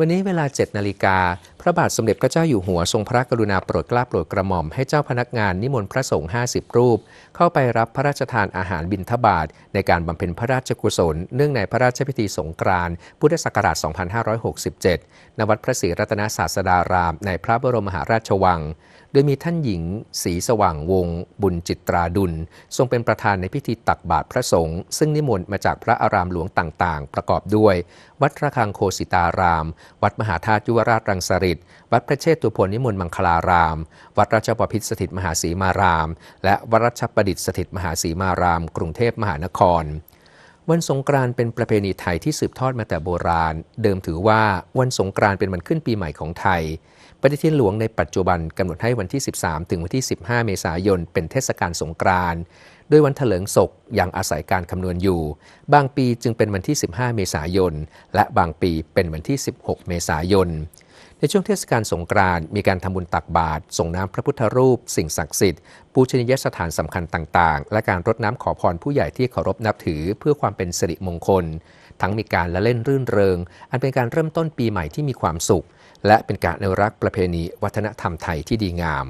วันนี้เวลา 7 นาฬิกา พระบาทสมเด็จพระเจ้าอยู่หัวทรงพระกรุณาโปรดเกล้าโปรดกระหม่อมให้เจ้าพนักงานนิมนต์พระสงฆ์50 รูป เข้าไปรับพระราชทานอาหารบิณฑบาตในการบำเพ็ญพระราชกุศล เนื่องในพระราชพิธีสงกรานต์พุทธศักราช 2567 ณ วัดพระศรีรัตนศาสดาราม ในพระบรมมหาราชวัง ดยมีท่านหญิงศรีสว่างวง บุญจิตราดุล ทรงเป็นประธานในพิธีตักบาตรพระสงฆ์ซึ่งนิมนต์มาจากพระอารามหลวงต่างๆ ประกอบด้วย วัดระฆังโคสิตาราม วัดมหาธาตุยุวราชรังสฤษฎ์วัดพระเชษตุพลนิมนต์มังคลาราม วัดราชบพิตรสถิตมหาสีมาราม และวัดรัชประดิษฐ์สถิตมหาสีมาราม กรุงเทพมหานคร วันสงกรานต์เป็นประเพณีไทยที่สืบทอดมาแต่โบราณ เดิมถือว่าวันสงกรานต์เป็นวันขึ้นปีใหม่ของไทย ปฏิทินหลวงในปัจจุบันกำหนดให้วันที่ 13 ถึงวันที่ 15 เมษายน เป็นเทศกาลสงกรานต์โดยวันเถลิงศกยังอาศัยการคำนวณอยู่ บางปีจึงเป็นวันที่ 15 เมษายน และบางปีเป็นวันที่ 16 เมษายน ในช่วงเทศกาลสงกรานต์มีการทำบุญตักบาตรส่งน้ำพระพุทธรูป สิ่งศักดิ์สิทธิ์ปูชนียสถานสำคัญต่างๆ และการรดน้ำขอพรผู้ใหญ่ที่เคารพนับถือเพื่อความเป็นสิริมงคล ทั้งมีการละเล่นรื่นเริง อันเป็นการเริ่มต้นปีใหม่ที่มีความสุข และเป็นการอนุรักษ์ประเพณีวัฒนธรรมไทยที่ดีงาม